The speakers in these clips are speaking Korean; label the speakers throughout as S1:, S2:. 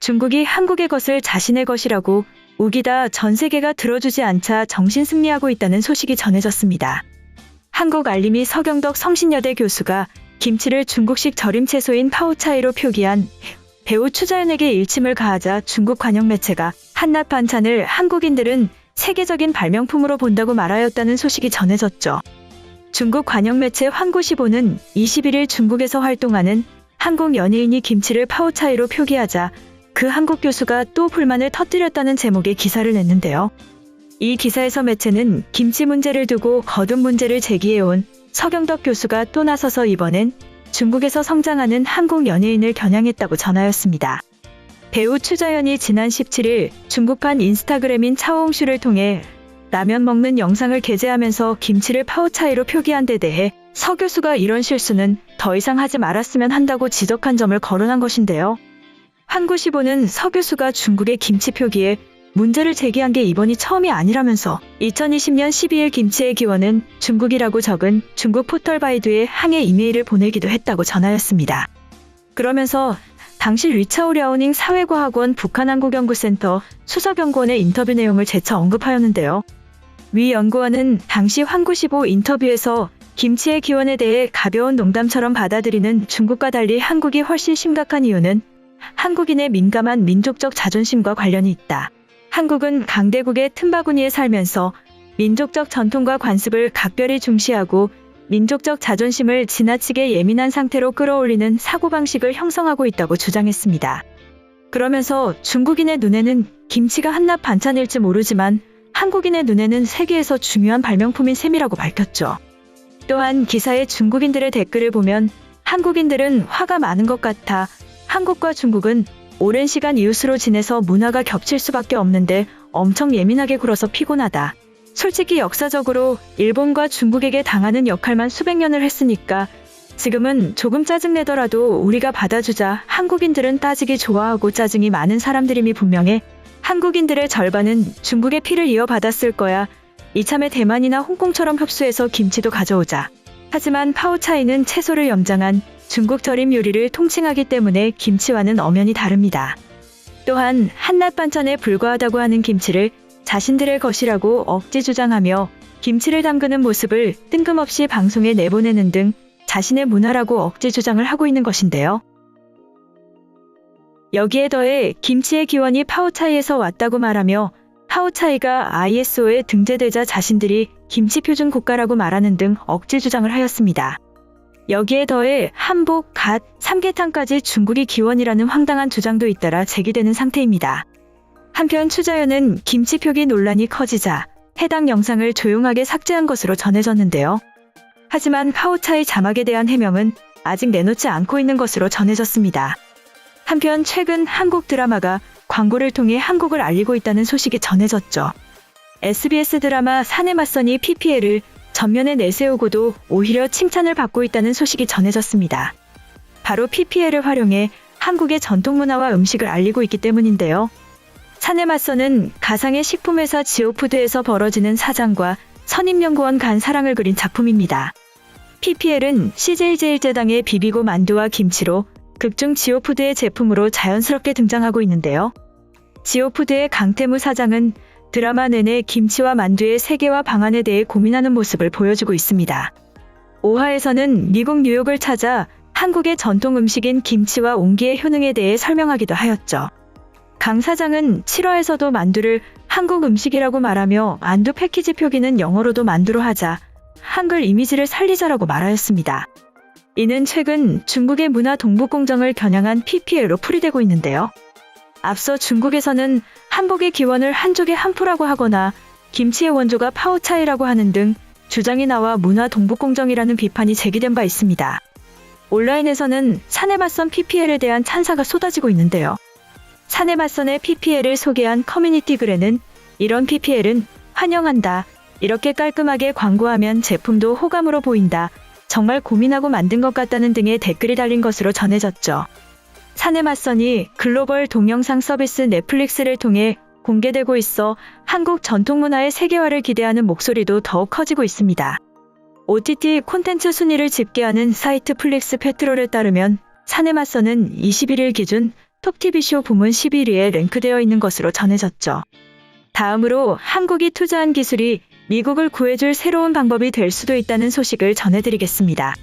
S1: 중국이 한국의 것을 자신의 것이라고 우기다 전 세계가 들어주지 않자 정신 승리하고 있다는 소식이 전해졌습니다. 한국 알림이 서경덕 성신여대 교수가 김치를 중국식 절임 채소인 파오차이로 표기한 배우 추자연에게 일침을 가하자 중국 관영 매체가 한낱 반찬을 한국인들은 세계적인 발명품으로 본다고 말하였다는 소식이 전해졌죠. 중국 관영 매체 환구시보는 21일 중국에서 활동하는 한국 연예인이 김치를 파오차이로 표기하자 그 한국 교수가 또 불만을 터뜨렸다는 제목의 기사를 냈는데요. 이 기사에서 매체는 김치 문제를 두고 거듭 문제를 제기해온 서경덕 교수가 또 나서서 이번엔 중국에서 성장하는 한국 연예인을 겨냥했다고 전하였습니다. 배우 추자연이 지난 17일 중국판 인스타그램인 차오홍슈를 통해 라면 먹는 영상을 게재하면서 김치를 파오차이로 표기한 데 대해 서 교수가 이런 실수는 더 이상 하지 말았으면 한다고 지적한 점을 거론한 것인데요. 한구시보는 서 교수가 중국의 김치 표기에 문제를 제기한 게 이번이 처음이 아니라면서 2020년 12일 김치의 기원은 중국이라고 적은 중국 포털 바이두에 항해 이메일을 보내기도 했다고 전하였습니다. 그러면서 당시 리차오랴오닝 사회과학원 북한한국연구센터 수석연구원의 인터뷰 내용을 재차 언급하였는데요. 위 연구원은 당시 환구시보 인터뷰에서 김치의 기원에 대해 가벼운 농담처럼 받아들이는 중국과 달리 한국이 훨씬 심각한 이유는 한국인의 민감한 민족적 자존심과 관련이 있다. 한국은 강대국의 틈바구니에 살면서 민족적 전통과 관습을 각별히 중시하고 민족적 자존심을 지나치게 예민한 상태로 끌어올리는 사고방식을 형성하고 있다고 주장했습니다. 그러면서 중국인의 눈에는 김치가 한낱 반찬일지 모르지만 한국인의 눈에는 세계에서 중요한 발명품인 셈이라고 밝혔죠. 또한 기사의 중국인들의 댓글을 보면 한국인들은 화가 많은 것 같아 한국과 중국은 오랜 시간 이웃으로 지내서 문화가 겹칠 수밖에 없는데 엄청 예민하게 굴어서 피곤하다. 솔직히 역사적으로 일본과 중국에게 당하는 역할만 수백 년을 했으니까 지금은 조금 짜증내더라도 우리가 받아주자 한국인들은 따지기 좋아하고 짜증이 많은 사람들임이 분명해 한국인들의 절반은 중국의 피를 이어받았을 거야. 이참에 대만이나 홍콩처럼 흡수해서 김치도 가져오자. 하지만 파오차이는 채소를 염장한 중국 절임 요리를 통칭하기 때문에 김치와는 엄연히 다릅니다. 또한 한낱 반찬에 불과하다고 하는 김치를 자신들의 것이라고 억지 주장하며 김치를 담그는 모습을 뜬금없이 방송에 내보내는 등 자신의 문화라고 억지 주장을 하고 있는 것인데요. 여기에 더해 김치의 기원이 파오차이에서 왔다고 말하며 파오차이가 ISO에 등재되자 자신들이 김치 표준 국가라고 말하는 등 억지 주장을 하였습니다. 여기에 더해 한복, 갓, 삼계탕까지 중국이 기원이라는 황당한 주장도 잇따라 제기되는 상태입니다. 한편 추자연은 김치 표기 논란이 커지자 해당 영상을 조용하게 삭제한 것으로 전해졌는데요. 하지만 파오차이 자막에 대한 해명은 아직 내놓지 않고 있는 것으로 전해졌습니다. 한편 최근 한국 드라마가 광고를 통해 한국을 알리고 있다는 소식이 전해졌죠. SBS 드라마 산에 맞서니 PPL을 전면에 내세우고도 오히려 칭찬을 받고 있다는 소식이 전해졌습니다. 바로 PPL을 활용해 한국의 전통 문화와 음식을 알리고 있기 때문인데요. 산에 맞서는 가상의 식품회사 지오푸드에서 벌어지는 사장과 선임연구원 간 사랑을 그린 작품입니다. PPL은 CJ제일제당의 비비고 만두와 김치로 극중 지오푸드의 제품으로 자연스럽게 등장하고 있는데요. 지오푸드의 강태무 사장은 드라마 내내 김치와 만두의 세계와 방안에 대해 고민하는 모습을 보여주고 있습니다. 5화에서는 미국 뉴욕을 찾아 한국의 전통 음식인 김치와 옹기의 효능에 대해 설명하기도 하였죠. 강 사장은 7화에서도 만두를 한국 음식이라고 말하며 만두 패키지 표기는 영어로도 만두로 하자 한글 이미지를 살리자라고 말하였습니다. 이는 최근 중국의 문화 동북공정을 겨냥한 PPL로 풀이되고 있는데요. 앞서 중국에서는 한복의 기원을 한족의 한푸라고 하거나 김치의 원조가 파오차이라고 하는 등 주장이 나와 문화 동북공정이라는 비판이 제기된 바 있습니다. 온라인에서는 산에 맞선 PPL에 대한 찬사가 쏟아지고 있는데요. 산에 맞선의 PPL을 소개한 커뮤니티 글에는 이런 PPL은 환영한다. 이렇게 깔끔하게 광고하면 제품도 호감으로 보인다. 정말 고민하고 만든 것 같다는 등의 댓글이 달린 것으로 전해졌죠. 산에 맞서니 글로벌 동영상 서비스 넷플릭스를 통해 공개되고 있어 한국 전통문화의 세계화를 기대하는 목소리도 더욱 커지고 있습니다. OTT 콘텐츠 순위를 집계하는 사이트 플릭스 페트롤에 따르면 산에 맞서는 21일 기준 톱TV쇼 부문 11위에 랭크되어 있는 것으로 전해졌죠. 다음으로 한국이 투자한 기술이 미국을 구해줄 새로운 방법이 될 수도 있다는 소식을 전해드리겠습니다.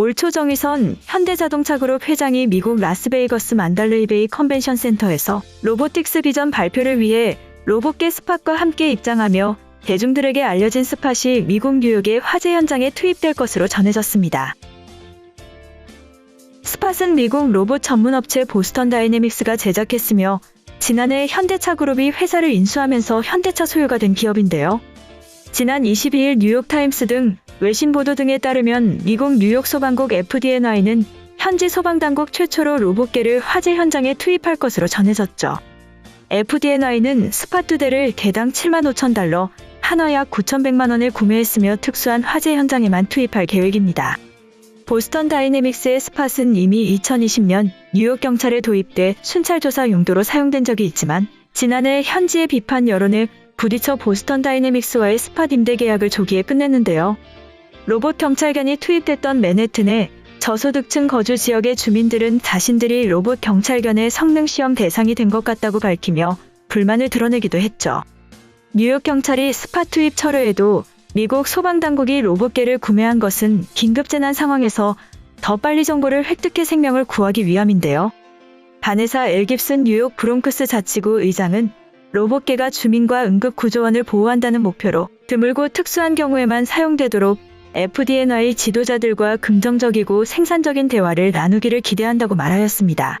S1: 올 초 정의선 현대자동차 그룹 회장이 미국 라스베이거스 만달레이베이 컨벤션 센터에서 로보틱스 비전 발표를 위해 로봇계 스팟과 함께 입장하며 대중들에게 알려진 스팟이 미국 뉴욕의 화재 현장에 투입될 것으로 전해졌습니다. 스팟은 미국 로봇 전문 업체 보스턴 다이내믹스가 제작했으며 지난해 현대차 그룹이 회사를 인수하면서 현대차 소유가 된 기업인데요. 지난 22일 뉴욕타임스 등 외신 보도 등에 따르면 미국 뉴욕 소방국 FDNY는 현지 소방당국 최초로 로봇계를 화재 현장에 투입할 것으로 전해졌죠. FDNY는 스팟 두 대를 개당 7만 5천 달러, 한화 약 9,100만 원에 구매했으며 특수한 화재 현장에만 투입할 계획입니다. 보스턴 다이내믹스의 스팟은 이미 2020년 뉴욕 경찰에 도입돼 순찰 조사 용도로 사용된 적이 있지만 지난해 현지의 비판 여론에 부딪혀 보스턴 다이내믹스와의 스팟 임대 계약을 조기에 끝냈는데요. 로봇 경찰관이 투입됐던 맨해튼의 저소득층 거주 지역의 주민들은 자신들이 로봇 경찰견의 성능 시험 대상이 된 것 같다고 밝히며 불만을 드러내기도 했죠. 뉴욕 경찰이 스팟 투입 철회에도 미국 소방당국이 로봇계를 구매한 것은 긴급재난 상황에서 더 빨리 정보를 획득해 생명을 구하기 위함인데요. 바네사 엘깁슨 뉴욕 브롱크스 자치구 의장은 로봇계가 주민과 응급구조원을 보호한다는 목표로 드물고 특수한 경우에만 사용되도록 FDNY 지도자들과 긍정적이고 생산적인 대화를 나누기를 기대한다고 말하였습니다.